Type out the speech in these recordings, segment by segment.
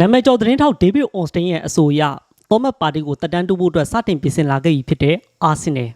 နာမည်ကျော်သတင်းထောက်ဒေးဗစ်အွန်စတိန်ရဲ့အဆိုအရသောမတ်ပါတီကိုတက်တန်းတိုးဖို့အတွက်စတင်ပြင်ဆင်လာခဲ့ပြီဖြစ်တဲ့အာဆင်နယ်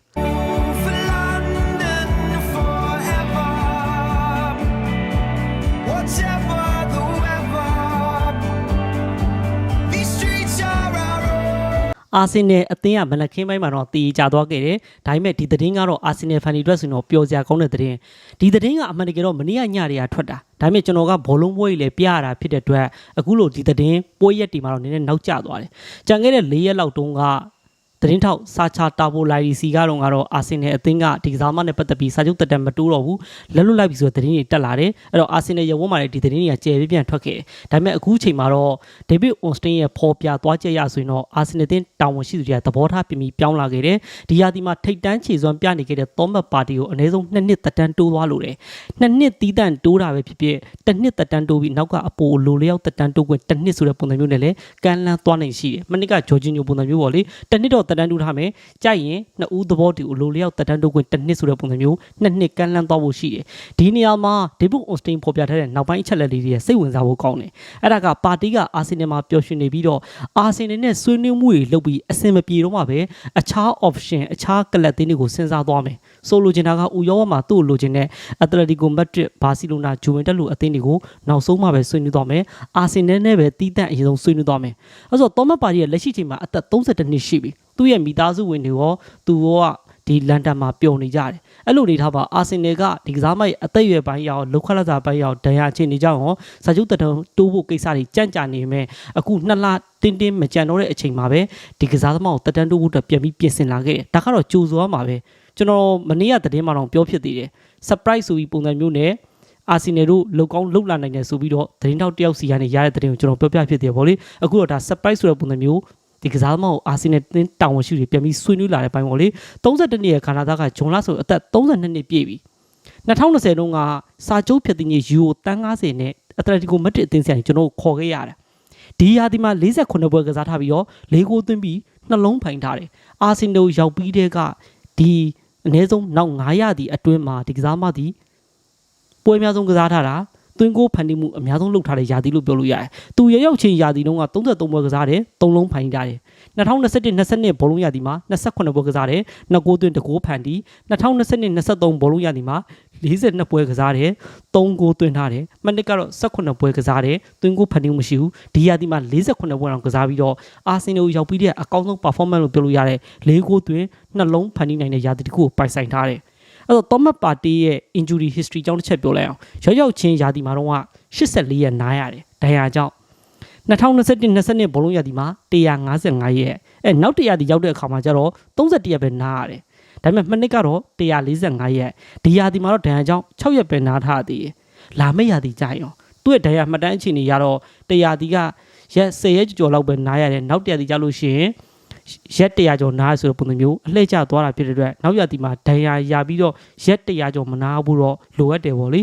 အာဆင်နယ်အသင်းကမနက်ခင်းပိုင်းမှာတော့တည်ကြသွားခဲ့တယ်။ဒါပေမဲ့ဒီသတင်းကတော့အာဆင်နယ်ဖန်တီအတွက်ဆိုရင်တော့ပျော်စရာကောင်းတဲ့သတင်း။ဒီသတင်းကအမှန်တကယ်တော့မနေ့ကညတွေကထွက်တာ။ဒါပေမဲ့ကျွန်တော်ကဘောလုံးပွဲကြီးလည်းပြရတာဖြစ်တဲ့အတွက်အခုလိုဒီသတင်းပွဲရက်တွေမှာတော့နည်းနည်းနောက်ကျသွားတယ်။ကြံခဲ့တဲ့၄ရက်လောက်တုန်းက သတင်းထောက်စာချာတာဘိုလိုက်စီကတော့ကတော့အာဆင်နယ်အသင်းကဒီကစားမနဲ့ပတ်သက်ပြီးစာချုပ်တက်တက်မတိုးတော့ဘူးလက်လွတ်လိုက်ပြီဆိုတဲ့သတင်းတွေတက်လာတယ်အဲ့တော့အာဆင်နယ်ရဲ့ဝန်းမှာလည်းဒီသတင်းတွေကကျယ်ပြန့်ပြန့်ထွက်ခဲ့တယ်ဒါပေမဲ့အခုချိန်မှာတော့ဒေးဗစ်အွန်စတင်ရဲ့ဖော်ပြသွားချက်ရဆိုရင်တော့အာဆင်နယ်တင်းတာဝန်ရှိသူတွေကသဘောထားပြင်ပြီးပြောင်းလာခဲ့တယ်ဒီရာသီမှာထိတ်တန်းခြေစွမ်းပြနေခဲ့တဲ့သောမတ်ပါတီကိုအနည်းဆုံးနှစ်နှစ်သက်တမ်းတိုးသွားလို့တယ်နှစ်နှစ်တီးတန့်တိုးတာပဲဖြစ်ဖြစ်တစ်နှစ်သက်တမ်းတိုးပြီးနောက်ကအပိုလိုလျောက်သက်တမ်းတိုးခွင့်တစ်နှစ်ဆိုတဲ့ပုံစံမျိုးနဲ့လည်းကန်လန်းသွားနိုင်ရှိတယ်မနစ်ကဂျော်ဂျီညိုပုံစံမျိုးပေါ့လေတစ်နှစ်တော့သက်တမ်းတိုးထားမယ်ကြိုက်ရင်နှစ်ဦးသဘောတူလိုလျောက်သက်တမ်းတိုးခွင့်တစ်နှစ်ဆိုတဲ့ပုံစံမျိုးနှစ်နှစ်ကန်လန်းသွားဖို့ရှိတယ်ဒီနေရာမှာဒေးဗစ်အွန်စတင်ဖော်ပြထားတဲ့နောက်ပိုင်းအချက်လက်လေးတွေစိတ်ဝင်စားဖို့ကောင်းတယ်အဲ့ဒါကပါတီကအာဆင်နယ်မှာပျော်ရွှင်နေပြီးတော့အာဆင်နယ်နဲ့ဆွေးနွေးမှုတွေလုပ်ပြီးအဆင်မပြေတော့မှပဲအခြား option အခြားကလပ်သင်းတွေကိုစဉ်းစားသွားမယ်ဆိုလိုချင်တာကဥရောပမှာသူ့ကိုလိုချင်တဲ့အက်တလက်တီကိုမက်ဒရစ်ဘာစီလိုနာဂျူဝင်တက်လိုအသင်းတွေကိုနောက်ဆုံးမှပဲဆွေးနွေးသွားမယ်အာဆင်နယ်နဲ့ပဲတီးတန့်အရင်ဆုံးဆွေးနွေးသွားမယ်အဲ့ဆိုတော့သောမတ်ပါတီရဲ့လက်ရှိချိန်မှာအသက်32နှစ်ရှိပြီသူ့ရဲ့မိသားစုဝင်တွေရောသူရောကဒီလန်ဒန်မှာပျော်နေကြတယ်အဲ့လိုနေထားပါအာဆင်နယ်ကဒီကစားမရဲ့အသက်အရွယ်ပိုင်းရောက်လောက်ခလက်စာပိုင်းရောက်ဒဏ်ရာအခြေအနေကြောင့်ရောစာချုပ်တက်တိုးဖို့ကိစ္စတွေကြန့်ကြာနေမယ်အခုနှစ်လတင်းတင်းမကြံတော့တဲ့အချိန်မှာပဲဒီကစားသမားကိုတက်တန်းတိုးဖို့အတွက်ပြန်ပြီးပြင်ဆင်လာခဲ့တယ်ဒါကတော့ကြိုးစွာမှာပဲကျွန်တော်မနေ့ကသတင်းမှတော့ပြောဖြစ်သေးတယ် surprise ဆိုပြီးပုံစံမျိုးနဲ့အာဆီနယ်တို့လောက်ကောင်းလောက်လာနိုင်တယ်ဆိုပြီးတော့သတင်းထောက်တယောက်စီကနေရတဲ့သတင်းကိုကျွန်တော်ပြောပြဖြစ်တယ်ဗောလေအခုတော့ဒါ surprise ဆိုတဲ့ပုံစံမျိုး ဒီကစားသမားကိုအာဆီနယ်တင်းတာဝန်ရှိတွေပြန်ပြီးဆွေးနွေးလာတဲ့ပိုင်းပေါ့လေ32နှစ်ရဲ့ခန္ဓာသားကဂျွန်လာဆိုအသက်32နှစ်ပြည့်ပြီ2020တုန်းကစာချုပ်ဖြစ်တဲ့ညယူရိုတန်း90နဲ့အက်တလက်တီကိုမက်ဒရစ်အသင်းဆိုင်ကျွန်တော်တို့ခေါ်ခဲ့ရတယ်ဒီရာသီမှာ48ပွဲကစားထားပြီးတော့၄ဂိုးသွင်းပြီးနှလုံးဖိုင်ထားတယ်အာဆင်နယ်ရောက်ပြီးတဲ့ကဒီအနည်းဆုံးနောက်900ရာသီအတွင်းမှာဒီကစားမသည်ပွဲအများဆုံးကစားထားတာ သွင်းကိုဖန်တီးမှုအများဆုံးလုပ်ထားတဲ့ယာတီလို့ပြောလို့ရတယ်။သူရရောက်ချင်းယာတီတုန်းက33ပွဲကစားတယ်3လုံးဖန်တီးထားတယ်။2021 22ဘောလုံးယာတီမှာ28ပွဲကစားတယ်2ဂိုးသွင်း2ဂိုးဖန်တီး2022 23ဘောလုံးယာတီမှာ42ပွဲကစားတယ်3ဂိုးသွင်းထားတယ်။မနစ်ကတော့18ပွဲကစားတယ်သွင်းကိုဖန်တီးမှုမရှိဘူး။ဒီယာတီမှာ48ပွဲအောင်ကစားပြီးတော့အာဆင်နယ်ကိုရောက်ပြီးတဲ့အကောင်းဆုံး performance လို့ပြောလို့ရတယ်။၄ဂိုးသွင်းနှလုံးဖန်တီးနိုင်တဲ့ယာတီတစ်ခုကိုပိုင်ဆိုင်ထားတယ်။ အဲ့တော့ Thomas Partey ရဲ့ injury history ကြောင့်တစ်ချက်ပြောလိုက်အောင်ရောက်ရောက်ချင်းရာသီမှာတော့84ရက်နားရတယ်ဒဏ်ရာကြောင့်2021 22ဘောလုံးရာသီမှာ155ရက်အဲနောက်တစ်ရာသီရောက်တဲ့အခါမှာကျတော့31ရက်ပဲနားရတယ်ဒါပေမဲ့မနစ်ကတော့145ရက်ဒီရာသီမှာတော့ဒဏ်ရာကြောင့်6ရက်ပဲနားထားသေးတယ်လာမယ့်ရာသီကြရင်သူ့ရဲ့ဒဏ်ရာမှတ်တမ်းအခြေအနေရတော့တရာသီကရက်10ရက်ကျော်လောက်ပဲနားရတယ်နောက်တစ်ရာသီကြလို့ရှိရင် ရက်100ကျော်နားဆိုတဲ့ပုံစံမျိုးအလှည့်ကျသွားတာဖြစ်တဲ့အတွက်နောက်ရတီမှာဒဏ်ရာရပြီးတော့ရက်100ကျော်မနာဘူးတော့လိုအပ်တယ်ဗောလေ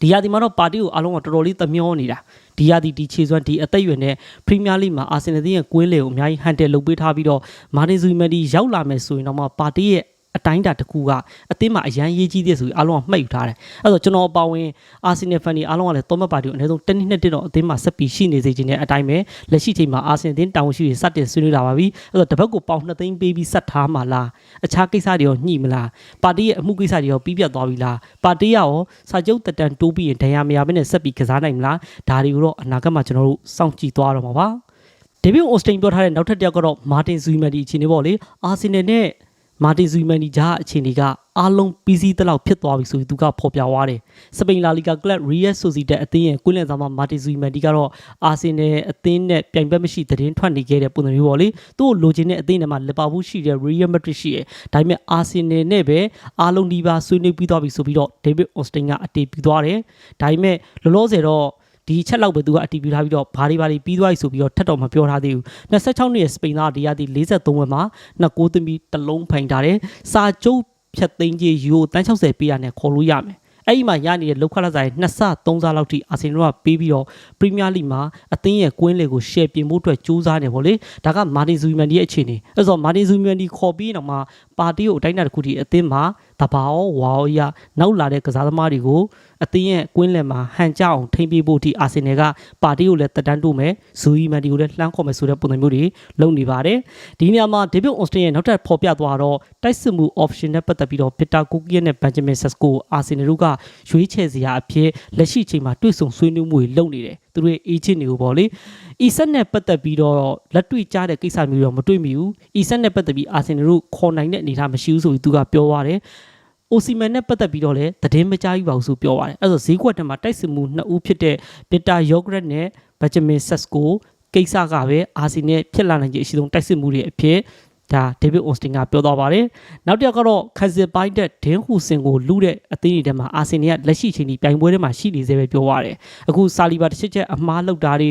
ဒီရာသီမှာတော့ပါတီကိုအားလုံးကတော်တော်လေးသမျောနေတာဒီရာသီဒီခြေစွမ်းဒီအသက်အရွယ်နဲ့ပရီးမီးယားလိမှာအာဆင်နယ်ရဲ့ကွင်းလေကိုအများကြီးဟန်တယ်လုပ်ပေးထားပြီးတော့မာတင်ဇူမန်ဒီရောက်လာမယ်ဆိုရင်တော့မှပါတီရဲ့ အတိုင်းတာတစ်ခုကအသင်းမှာအရန်ရေးကြီးတဲ့ဆိုပြီးအားလုံးကမှတ်ယူထားတယ်။အဲ့တော့ကျွန်တော်အပါဝင်အာဆင်နယ်ဖန်တွေအားလုံးကလည်းသောမတ်ပါတီကိုအနည်းဆုံးတစ်နှစ်နှစ်တစ်တော့အသင်းမှာဆက်ပြီးရှိနေစေချင်တဲ့အတိုင်းပဲလက်ရှိချိန်မှာအာဆင်အသင်းတောင်းရှိတွေစတင်ဆွေးနွေးလာပါပြီ။အဲ့တော့တစ်ပတ်ကိုပေါင်2သိန်းပေးပြီးဆက်ထားမှလား။အခြားကိစ္စတွေရောညှိမလား။ပါတီရဲ့အမှုကိစ္စတွေရောပြီးပြတ်သွားပြီလား။ပါတီကရောစာချုပ်တက်တန်တိုးပြီးရင်ဒဏ်ရာမရဘဲနဲ့ဆက်ပြီးကစားနိုင်မလား။ဒါတွေကိုတော့အနာဂတ်မှာကျွန်တော်တို့စောင့်ကြည့်သွားတော့မှာပါ။ဒေးဗစ်အော်စတင်ပြောထားတဲ့နောက်ထပ်တစ်ယောက်ကတော့မာတင်ဇူမန်ဒီအခြေအနေပေါ့လေအာဆင်နယ်နဲ့ မာတင်ဇူမန်ဒီဂျာအခြေအနေကအားလုံးပြီးစီးတဲ့လောက်ဖြစ်သွားပြီဆိုပြီးသူကဖော်ပြသွားတယ်စပိန်လာလီဂါကလပ်ရီယက်ဆိုစီတက်အသင်းရဲ့ကွင်းလယ်ဆောင်မှာမာတင်ဇူမန်ဒီကတော့အာဆင်နယ်အသင်းနဲ့ပြိုင်ဘက်မရှိသတင်းထွက်နေခဲ့တဲ့ပုံစံမျိုးပေါ့လေသူ့ကိုလိုချင်တဲ့အသင်းတွေမှာလီဗာပူးရှိတယ်ရီယက်မက်ဒရစ်ရှိတယ်ဒါပေမဲ့အာဆင်နယ်နဲ့ပဲအားလုံးဒီပါဆွေးနွေးပြီးသွားပြီဆိုပြီးတော့ဒေးဗစ်အော်စတင်ကအတေးပြီးသွားတယ်ဒါပေမဲ့လောလောဆယ်တော့ ဒီအချက်လောက်ပဲသူကအတီးပြထားပြီးတော့ဘာတွေဘာတွေပြီးသွားပြီဆိုပြီးတော့ထပ်တော့မပြောထားသေးဘူး26နှစ်ရဲ့စပိန်သားဒီရသည်43ဝက်မှာနှစ်ကိုးသမီးတစ်လုံးဖိုင်ထားတယ်စာကျုပ်ဖြတ်သိမ်းကြီးယူကိုတန်း60ပေးရနဲ့ခေါ်လို့ရမယ်အဲ့ဒီမှာရနေတဲ့လောက်ခလာဆိုင်နှစ်ဆသုံးဆလောက်ထိအာဆင်နယ်ကပေးပြီးတော့ပရီးမီးယားလိမှာအသင်းရဲ့ကွင်းလေကိုရှယ်ပြင်ဖို့အတွက်ကြိုးစားနေပေါ့လေဒါကမာတင်ဇူမန်ဒီရဲ့အခြေအနေအဲ့ဆိုမာတင်ဇူမန်ဒီခေါ်ပြီးတော့မှပါတီကိုအတိုင်းအတာတစ်ခုထိအသင်းမှာ တဘာရောဝါရောရနောက်လာတဲ့ကစားသမားတွေကိုအသင်းရဲ့ကွင်းလယ်မှာဟန်ကြအောင်ထိမ့်ပေးဖို့အထိအာဆင်နယ်ကပါတီကိုလည်းတက်တန်းတိုးမယ်ဇူအီမန်တီကိုလည်းလှမ်းခေါ်မယ်ဆိုတဲ့ပုံစံမျိုးတွေလုပ်နေပါတယ်ဒီနေရာမှာဒေးဗစ်အော်စတင်ရဲ့နောက်ထပ်ဖော်ပြသွားတော့တိုက်စစ်မှု option နဲ့ပတ်သက်ပြီးတော့ပီတာကိုကီယက်နဲ့ဘန်ဂျမင်ဆက်စကိုအာဆင်နယ်တို့ကရွေးချယ်စရာအဖြစ်လက်ရှိချိန်မှာတွေ့ဆုံဆွေးနွေးမှုတွေလုပ်နေတယ်သူတို့ရဲ့ agent တွေကိုပေါ့လေအီဆက်နဲ့ပတ်သက်ပြီးတော့လက်တွေ့ကြားတဲ့ကိစ္စမျိုးတော့မတွေ့မိဘူးအီဆက်နဲ့ပတ်သက်ပြီးအာဆင်နယ်တို့ခေါ်နိုင်တဲ့အနေအထားမရှိဘူးဆိုပြီးသူကပြောသွားတယ်အိုစီမန်နဲ့ပတ်သက်ပြီးတော့လည်းသတင်းမကြားဘူးပါဘူးဆိုပြောပါတယ်အဲ့တော့ဈေးကွက်ထဲမှာတိုက်စစ်မှုနှစ်ဦးဖြစ်တဲ့ပီတာယောဂရက်နဲ့ဘတ်ဂျမင်ဆက်စကိုကိစ္စကပဲအာဆီနဲ့ဖြစ်လာနိုင်ခြေအရှိဆုံးတိုက်စစ်မှုတွေအဖြစ် ဒါဒေးဗစ်အော်စတင်ကပြောသွားပါတယ်နောက်တစ်ယောက်ကတော့ခက်စစ်ပိုင်းတဲ့ဒင်းဟူစင်ကိုလူတဲ့အသင်းတွေထဲမှာအာဆီနီကလက်ရှိချိန်ထိပြိုင်ပွဲထဲမှာရှိနေသေးပဲပြောရတယ်အခုဆာလီဘာတစ်ချက်ချက်အမားလောက်တာတွေ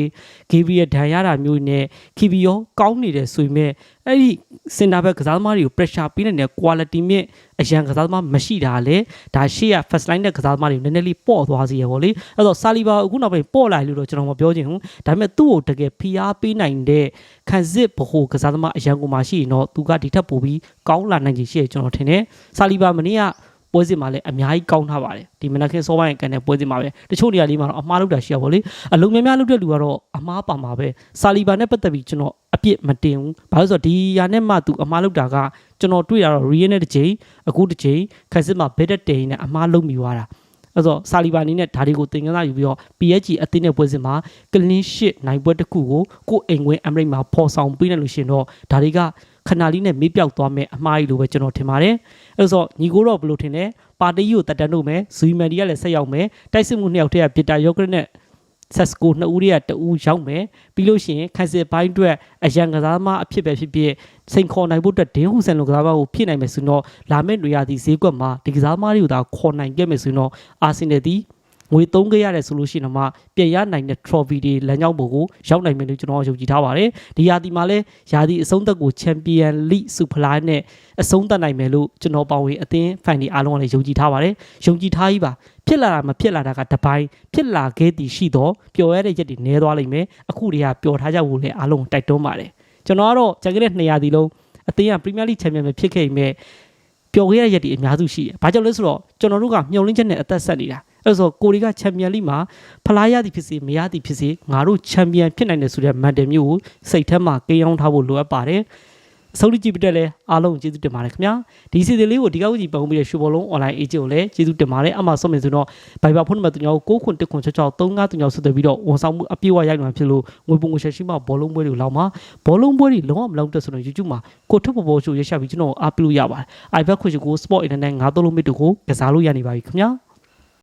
ဂေဗီရဲ့ဒဏ်ရတာမျိုးနဲ့ခီဗီယောကောင်းနေတယ်ဆိုပေမဲ့အဲ့ဒီစင်တာဘက်ကစားသမားတွေကို pressure ပေးနေတဲ့ quality မြင့်အရန်ကစားသမားမရှိတာလေဒါရှေ့က first line တဲ့ကစားသမားတွေနည်းနည်းလေးပေါ့သွားစီရပေါ့လေအဲ့တော့ဆာလီဘာအခုနောက်ပိုင်းပေါ့လာလို့တော့ကျွန်တော်မပြောချင်ဘူးဒါပေမဲ့သူ့ကိုတကယ်ဖိအားပေးနိုင်တဲ့ခံစစ်ဗဟိုကစားသမားအရန်ကိုမှရှိရင်တော့သူကဒီထက်ပိုပြီးကောင်းလာနိုင်ခြေရှိတယ်ကျွန်တော်ထင်တယ်ဆာလီဘာမနေ့က ပွဲစဉ်မှာလည်းအများကြီးကောင်းထားပါတယ်ဒီမနက်ခင်းစောပိုင်းကန်တဲ့ပွဲစဉ်မှာပဲတချို့နေရာလေးမှာတော့အမှားလုပ်တာရှိရပါဘောလေအလုံးများများလုပ်တဲ့လူကတော့အမှားပါမှာပဲဆာလီဘာနဲ့ပတ်သက်ပြီးကျွန်တော်အပြစ်မတင်ဘူးဘာလို့လဲဆိုတော့ဒီຢာနဲ့မှသူအမှားလုပ်တာကကျွန်တော်တွေ့ရတော့ real နဲ့တစ်ချိန်အခုတစ်ချိန်ခက်စစ်မှာ better တင်နဲ့အမှားလုပ်မိသွားတာအဲ့တော့ဆာလီဘာအနေနဲ့ဒါတွေကိုသင်ခန်းစာယူပြီးတော့ PSG အသင်းနဲ့ပွဲစဉ်မှာ clean sheet နိုင်ပွဲတစ်ခုကိုကိုယ်အိမ်ဝင်အမရိတ်မှာပေါ်ဆောင်ပေးနိုင်လို့ရှိရင်တော့ဒါတွေက ခဏလေးနဲ့မေးပြောက်သွားမယ်အမှားကြီးလိုပဲကျွန်တော်ထင်ပါတယ်အဲ့တော့ညီကိုတော့ဘယ်လိုထင်လဲပါတီကိုတက်တန်းလို့မယ်ဇူမန်ဒီကလည်းဆက်ရောက်မယ်တိုက်စစ်မှုနှစ်ယောက်တည်းကဗီတာယောဂရက်နဲ့ဆက်စကိုနှစ်ဦးတည်းကတဦးရောက်မယ်ပြီးလို့ရှိရင်ခက်စစ်ပိုင်းအတွက်အရန်ကစားသမားအဖြစ်ပဲဖြစ်ဖြစ်စိန်ခေါ်နိုင်ဖို့အတွက်ဒင်းဟူဆန်လိုကစားသမားကိုဖြစ်နိုင်မယ်ဆိုတော့လာမယ့်နေရာဒီဈေးကွက်မှာဒီကစားသမားတွေကိုသာခေါ်နိုင်ခဲ့မယ်ဆိုတော့အာဆင်နယ်ဒီ ငွေသုံးခဲ့ရတယ်ဆိုလို့ရှိရင်တော့မှပြန်ရနိုင်တဲ့ trophy တွေလမ်းကြောင်းပေါ်ကိုရောက်နိုင်မယ်လို့ကျွန်တော်ယုံကြည်ထားပါတယ်ဒီယာတီမှာလဲယာတီအဆုံးသက်ကို Champion League Super League နဲ့အဆုံးသတ်နိုင်မယ်လို့ကျွန်တော်ပါဝင်အသင်းဖန်ဒီအားလုံးကလည်းယုံကြည်ထားပါတယ်ယုံကြည်ထားကြီးပါဖြစ်လာတာမဖြစ်လာတာကတပိုင်းဖြစ်လာခဲ့သည်ရှိတော့ပျော်ရတဲ့ရက်တွေနဲသွားလိမ့်မယ်အခုတည်းကပျော်ထားကြဖို့လည်းအားလုံးတိုက်တွန်းပါတယ်ကျွန်တော်ကတော့ဂျန်ကရက်200ဒီလုံးအသင်းက Premier League Champion ပဲဖြစ်ခဲ့ပေမဲ့ပျော်ခဲ့ရတဲ့ရက်တွေအများစုရှိတယ်။ဘာကြောင့်လဲဆိုတော့ကျွန်တော်တို့ကမျှော်လင့်ချက်နဲ့အသက်ဆက်နေတာ။ အဲ့ဒါဆိုကိုရီကချန်ပီယံလိမှာဖလားရသည်ဖြစ်စေမရသည်ဖြစ်စေငါတို့ချန်ပီယံဖြစ်နိုင်တယ်ဆိုတဲ့မန်တယ်မျိုးကိုစိတ်ထဲမှာကိန်းအောင်ထားဖို့လိုအပ်ပါတယ်။အဆုံးထိကြည့်ပြတဲ့လဲအားလုံးကျေးဇူးတင်ပါတယ်ခင်ဗျာ။ဒီစီစဉ်လေးကိုဒီကောက်ကြီးပုံပြီးတဲ့ရှူဘောလုံး online agent ကိုလည်းကျေးဇူးတင်ပါတယ်။အမှဆုံးမြင်ဆိုတော့ Viber ဖုန်းနံပါတ်3ကို9ခွန်1ခွန်6 6 3 5 3 6ဆက်သွယ်ပြီးတော့ဝန်ဆောင်မှုအပြည့်အဝရိုက်မှာဖြစ်လို့ငွေပုံငွေချက်ရှိမှဘောလုံးပွဲတွေလောက်မှာဘောလုံးပွဲတွေလုံးဝမလုံးတက်ဆိုတော့ YouTube မှာကိုထုတ်ပေါ်ပေါ်ရှိုးရရှိပြီးကျွန်တော်အားပေးလို့ရပါတယ်။ iPad ခွင့်ရှိကို Sport Internet ငါသုံးလုံးမိတူကိုကစားလို့ရနေပါပြီခင်ဗျာ။